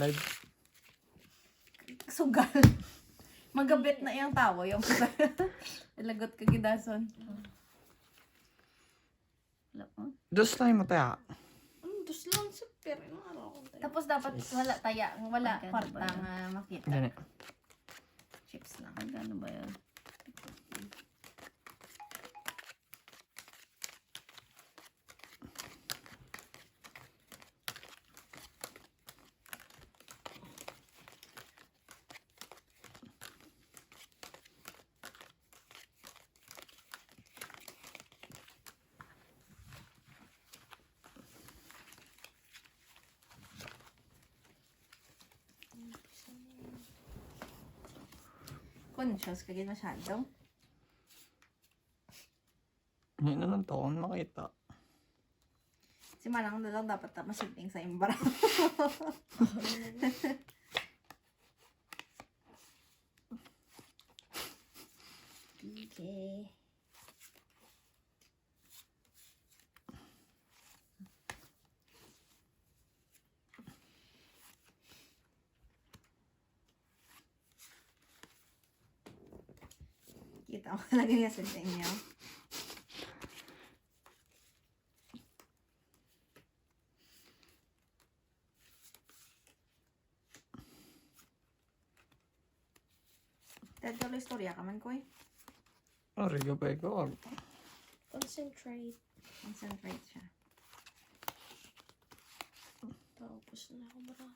Live. Sugal. Magabit na yung tawo. Yung Ilagot ka gidason. Po. Dos lang mo tayo. Ang dos lang sa pero. Tapos dapat wala taya, wala kwarta nga makita. Gani. Chips lang. Magkano ba yun? Conscious ka gid masyado. Hindi na lang taon makita. Si Manang na lang dapat masunting sa imbara. Okay. Kita mo lagi niya sa inyo. Ted, tuloy istorya ka man, Koy. Ariga pa ikaw. Concentrate. Concentrate siya. Tapos na ako mara.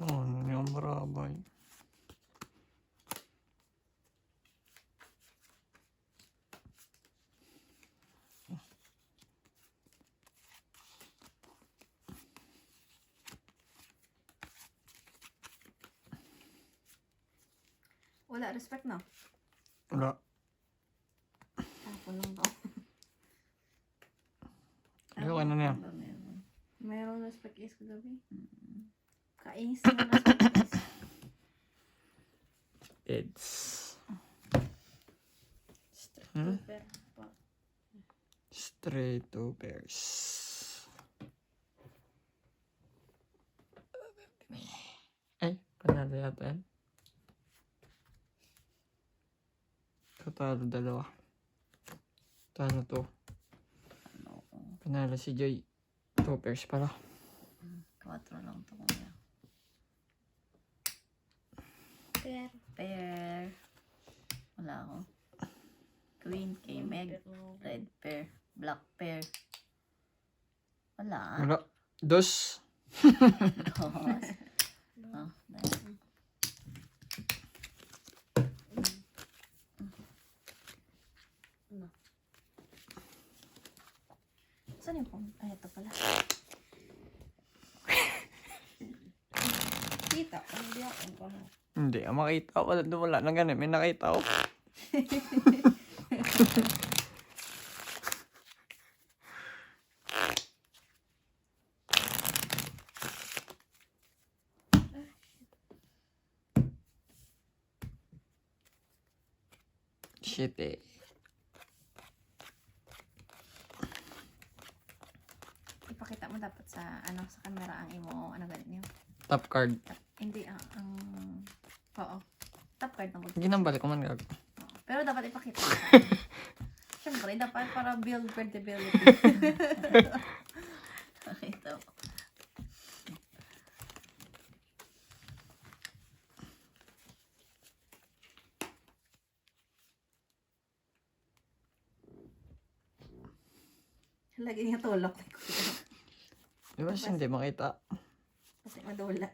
Oo, ano marabay. Wala, respect no? Wala. Tapon lang to. Ayaw ka na meron? Mayroong respect is kagabi. Kainis na respect is. It's... Pa. Straight to bears. Ay, panalo yata yan. Katalo dalawa. Talo to. Ano? Panalo si Joy. Two pairs pala. 4 lang to kuya. Pair. Pair. Wala ako. Green kay Meg. Red pair. Black pair. Wala. Wala. Dos. Dos. Oh, dahil. Saan yung phone? Ay, ito pala. Kita ko, hindi ako. Ano. Hindi, ah, makita. Wala, wala na ganun. May nakita ko. Shit eh. Ipakita mo dapat sa, ano, sa camera ang imo, ano ganit niyo. Top card. Hindi, ang, ang, oo. Top card na mag Ginambalik ko man gag. Pero dapat ipakita. Siyempre, dapat para build credibility. Nakita ko. Lagi niya tulok. Di ba siya hindi makita? Kasi madula.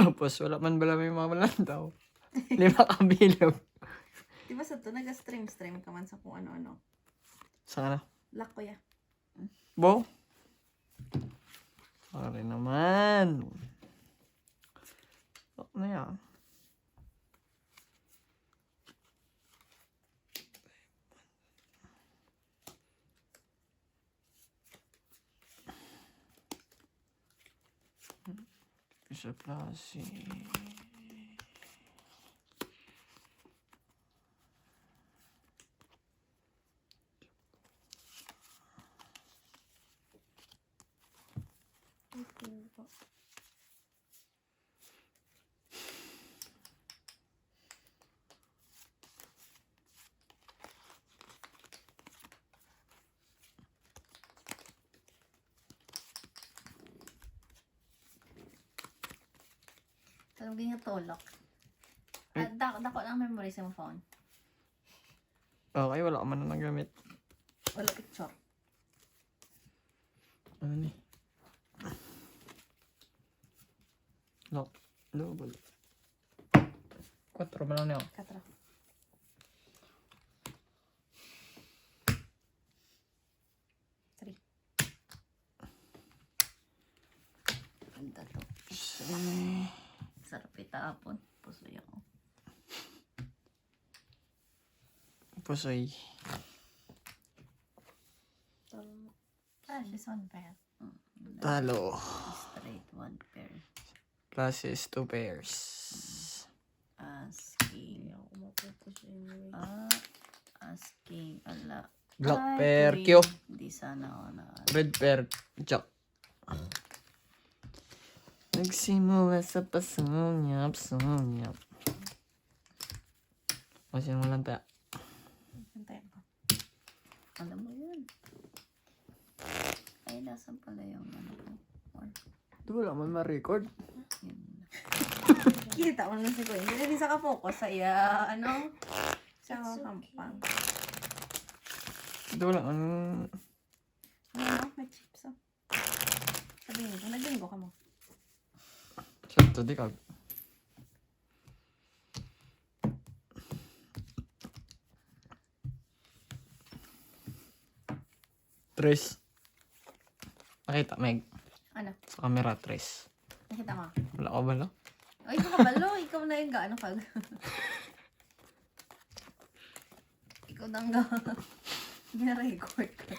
Tapos wala man bala may mga malantaw. Lima kabilog. Di ba sa to, nag-stream-stream ka man sa kung ano-ano. Saan na? Lock ko ya. Bo? Sorry naman. Ano na yan? Sa klase. Alam ko nga tolok. At dak dako lang memory sa mo phone. Okay, wala ka man na nagamit. Wala picture. Ano ni? Lock. Double. Quattro ba lang niya? Katra. Three. Ganda to. Sarap itapon. Pusoy ako. Pusoy. Ah, this one pair. Talo. Straight one pair. Classes, two pairs. Asking. Ah, asking. Ala. Black Ay, pair. Q. Hindi sana ako na. Red pair, Jack. Nagsimula sa pasunyap, sunyap. O, sino mo lang tayo? Hintayin ko. Alam mo yun. Ay, nasan pala yung ano ko? Or, Di wala man ma-record. Kita mo lang si Kuya. Hindi rin sa ka-focus sa iya, ano? Sa kampang. Di wala man... Ano, may chips oh. Sabihin ko, naglinggo ka mo. Sakto, di kag. Tres. Nakita, Meg. Ano? Sa camera, tres. Nakita mo? Wala ka ba lang? Ay, ikaw kabalo. Ikaw na yung gaano kag. ikaw na nga. Gina-record ka.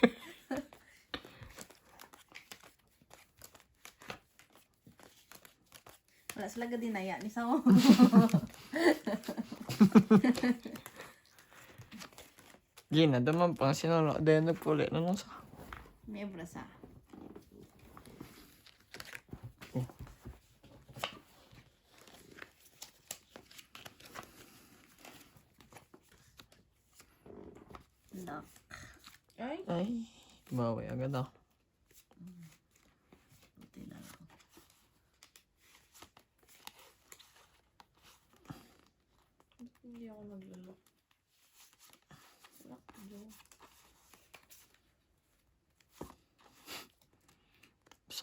Wala sila ga dinaya ni sa mo. Gina, daman pang sinunod. Dahil nagpuli na nung sa... May brasa. Lock. Ay? Ay, bawi agad ako. Buti na lang. Hindi ako naglalak. Lock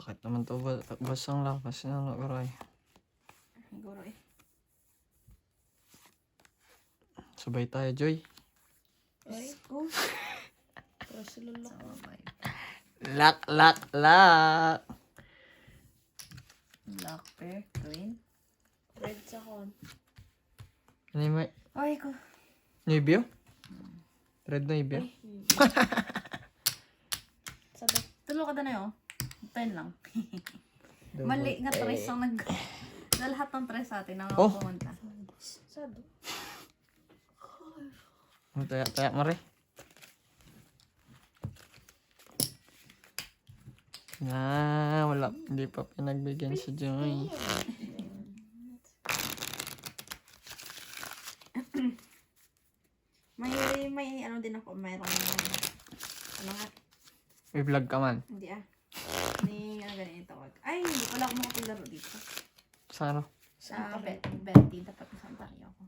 Sakit naman to. Ba basang lakas na nakaray. Siguro eh. Sabay tayo, Joy. Ay, go. Pero sila Sa babay. Lock, lock, lock. Lock pair. Queen. Red sa kon. Ano yung may... Ay, ko. Navy Red Navy Sabi. Tulo ka na na yun. Ten lang. Mali nga tres ang nag... Sa lahat ng tres sa atin ang Oh. pumunta. Sado. Ano taya, taya mo rin. Na, wala. Hindi pa pinagbigyan si Joy. May, may ano din ako. Mayroong ano nga. May vlog ka man. Hindi ah. Ni ano ganyan yung tawag. Ay, hindi wala akong dito. Sa ano? Sa Bet Betty. Dapat isang tari ako.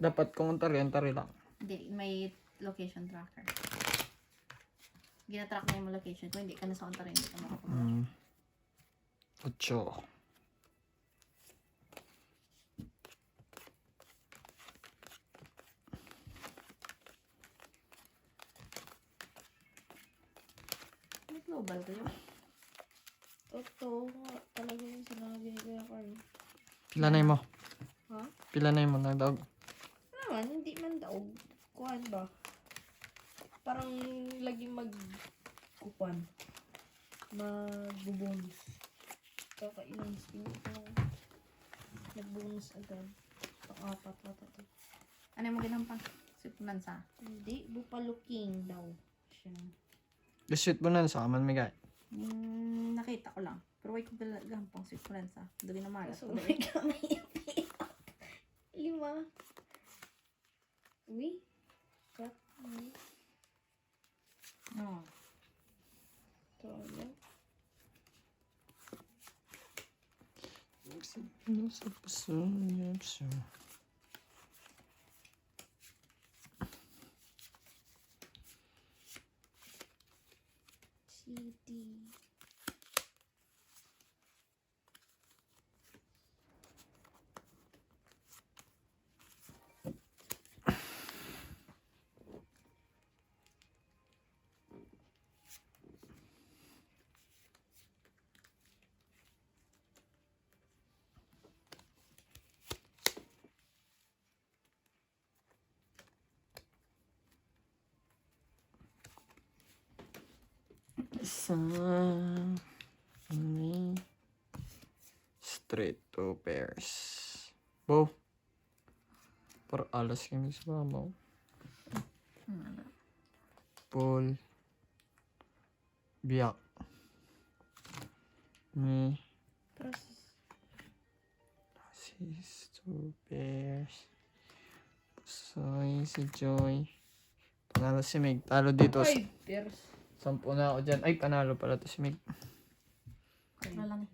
Dapat kung tari, ang tari lang. Hindi, may location tracker. Gina-track na yung location. Kung hindi ka na sa Ontario, hindi ka makapaglaro. Hmm. Ocho. May global kayo. Ito, talaga yung sinabi ni Kuya Carl. Pila na mo? Ha? Pila na mo na dog? Naman, hindi man daw. Kuhan ba? Parang lagi mag... Kupan. Magbubonus. Kakailang spin ito. Nagbonus agad. Pang-apat na to. Ano yung magandang Sipunan sa. Hindi, Buffalo King daw siya. Sweet bonanza, man may guy. Hmm, nakita ko lang. Provai cu gampang suculența. Devine mare. Să nu Lima. Oui. Ca. Nu. Doamne. Ну, собственно, все. Isa. May straight two pairs. Bo. Para alas kami sa mamaw. Pull. Biyak. May Process. six two pairs. Soy si Joy. Panalo si Meg. Talo dito. Five pairs. Sampu na ako dyan. Ay, panalo pala to si Meg. Wala lang.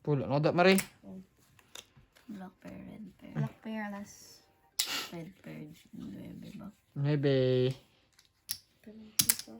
Pulo. Ano da, Marie? Black pair, red pair. Black pair, last. Red pair. Nuebe ba? Maybe. Ganun dito.